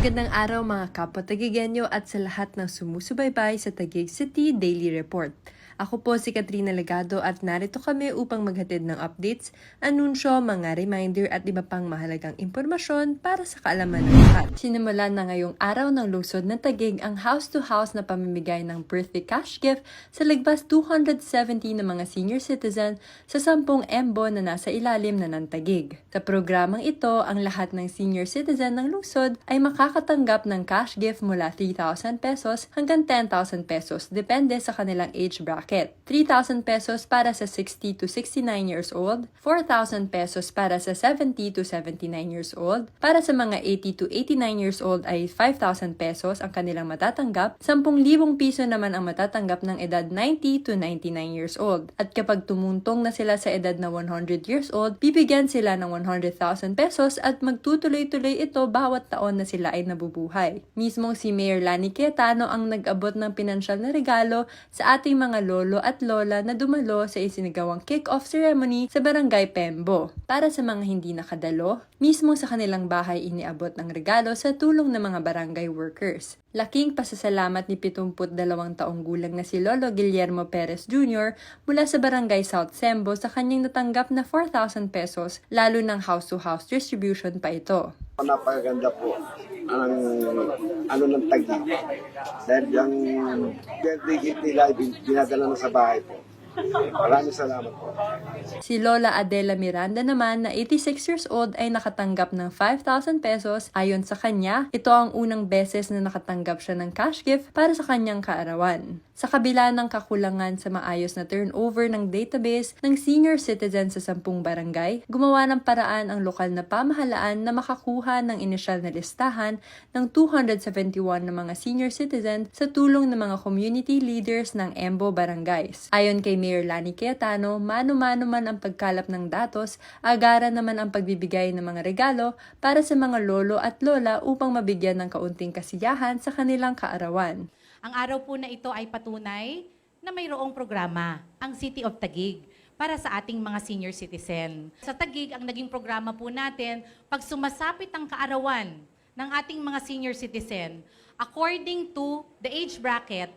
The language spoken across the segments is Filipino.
Magandang araw mga kapwa Tagigenyo at sa lahat ng sumusubaybay sa Taguig City Daily Report. Ako po si Katrina Legado at narito kami upang maghatid ng updates, anunsyo, mga reminder at iba pang mahalagang impormasyon para sa kaalaman ng lahat. Sinimula na ngayong araw ng lungsod ng Taguig ang house-to-house na pamimigay ng birthday cash gift sa lagbas 270 na mga senior citizen sa 10 embo na nasa ilalim na ng Taguig. Sa programang ito, ang lahat ng senior citizen ng lungsod ay makakatanggap ng cash gift mula 3,000 pesos hanggang 10,000 pesos depende sa kanilang age bracket. 3,000 pesos para sa 60 to 69 years old, 4,000 pesos para sa 70 to 79 years old, para sa mga 80 to 89 years old ay 5,000 pesos ang kanilang matatanggap, 10,000 piso naman ang matatanggap ng edad 90 to 99 years old. At kapag tumuntong na sila sa edad na 100 years old, bibigyan sila ng 100,000 pesos at magtutuloy-tuloy ito bawat taon na sila ay nabubuhay. Mismong si Mayor Lani Cayetano ang nag-abot ng pinansyal na regalo sa ating mga lolo at lola na dumalo sa isinagawang kick-off ceremony sa Barangay Pembo. Para sa mga hindi nakadalo, mismo sa kanilang bahay iniabot ng regalo sa tulong ng mga barangay workers. Laking pasasalamat ni 72 taong gulang na si Lolo Guillermo Perez Jr. mula sa Barangay South Sembo sa kanyang natanggap na 4,000 pesos lalo ng house-to-house distribution pa ito. Napakaganda po ang ano ng tagi. Dahil yung birthday gift nila, dinadala na sa bahay po. Maraming salamat po. Si Lola Adela Miranda naman na 86 years old ay nakatanggap ng 5,000 pesos. Ayon sa kanya, ito ang unang beses na nakatanggap siya ng cash gift para sa kanyang kaarawan. Sa kabila ng kakulangan sa maayos na turnover ng database ng senior citizen sa 10 barangay, gumawa ng paraan ang lokal na pamahalaan na makakuha ng inisyal na listahan ng 271 na mga senior citizen sa tulong ng mga community leaders ng EMBO barangays. Ayon kay Mayor Lani Cayetano, mano-mano man ang pagkalap ng datos, agara naman ang pagbibigay ng mga regalo para sa mga lolo at lola upang mabigyan ng kaunting kasiyahan sa kanilang kaarawan. Ang araw po na ito ay patunay na mayroong programa, ang City of Taguig, para sa ating mga senior citizen. Sa Taguig, ang naging programa po natin, pag sumasapit ang kaarawan ng ating mga senior citizen, according to the age bracket,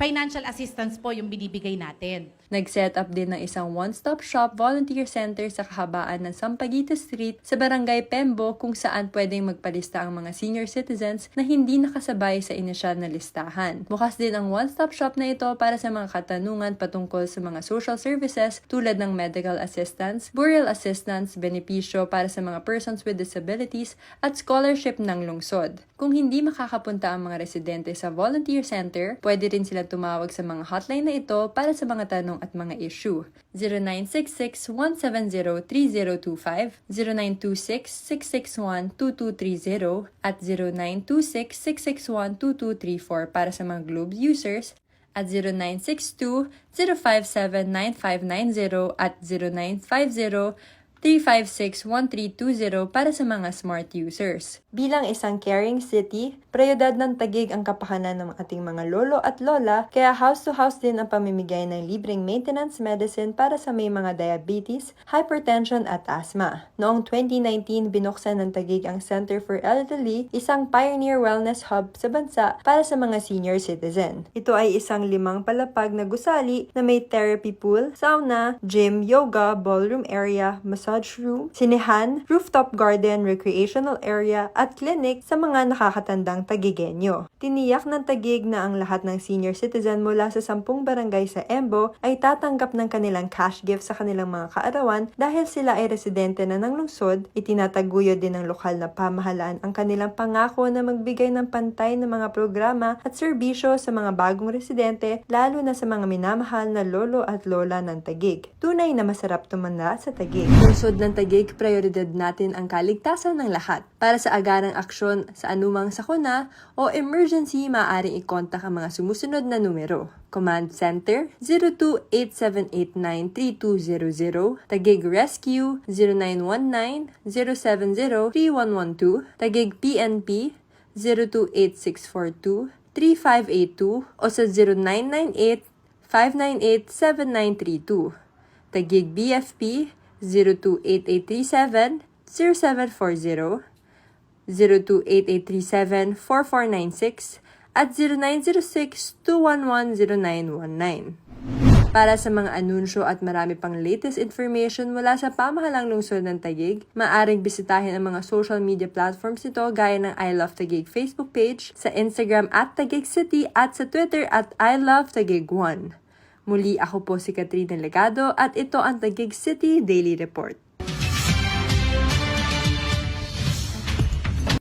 financial assistance po yung binibigay natin. Nag-set up din ng isang one-stop shop volunteer center sa kahabaan ng Sampaguita Street sa Barangay Pembo kung saan pwedeng magpalista ang mga senior citizens na hindi nakasabay sa inisyal na listahan. Bukas din ang one-stop shop na ito para sa mga katanungan patungkol sa mga social services tulad ng medical assistance, burial assistance, benepisyo para sa mga persons with disabilities at scholarship ng lungsod. Kung hindi makakapunta ang mga residente sa volunteer center, pwede rin sila tumawag sa mga hotline na ito para sa mga tanong at mga issue. 0966-170-3025, 0926-661-2230, at 0926-661-2234 para sa mga Globe users, at 0962-057-9590 at 0950 356-1320 para sa mga smart users. Bilang isang caring city, prioridad ng tagig ang kapakanan ng ating mga lolo at lola, kaya house-to-house din ang pamimigay ng libreng maintenance medicine para sa may mga diabetes, hypertension at asthma. Noong 2019, binuksan ng tagig ang Center for Elderly, isang pioneer wellness hub sa bansa para sa mga senior citizen. Ito ay isang limang palapag na gusali na may therapy pool, sauna, gym, yoga, ballroom area, massage room, sinehan, rooftop garden, recreational area, at clinic sa mga nakakatandang tagigenyo. Tiniyak ng tagig na ang lahat ng senior citizen mula sa sampung barangay sa Embo ay tatanggap ng kanilang cash gift sa kanilang mga kaarawan dahil sila ay residente na ng lungsod, itinataguyod din ng lokal na pamahalaan ang kanilang pangako na magbigay ng pantay ng mga programa at serbisyo sa mga bagong residente lalo na sa mga minamahal na lolo at lola ng tagig. Tunay na masarap tumanda sa tagig. Lungsod ng tagig, prioridad natin ang kaligtasan ng lahat. Para sa agarang aksyon sa anumang sakuna o emergency, maaaring ikontak ang mga sumusunod na numero. Command Center 0287893200, Tagig Rescue 0919-070-3112, Tagig PNP 028642 3582 o sa 0998 598-7932. Tagig BFP 028837 0740 02837-4496 at 0906-211-0919. Para sa mga anunsyo at marami pang latest information mula sa pamahalang lungsod ng Tagig, maaring bisitahin ang mga social media platforms nito gaya ng I Love Tagig Facebook page, sa Instagram at Tagig City at sa Twitter at I Love Tagig 1. Muli ako po si Katrina Legado at ito ang Tagig City Daily Report.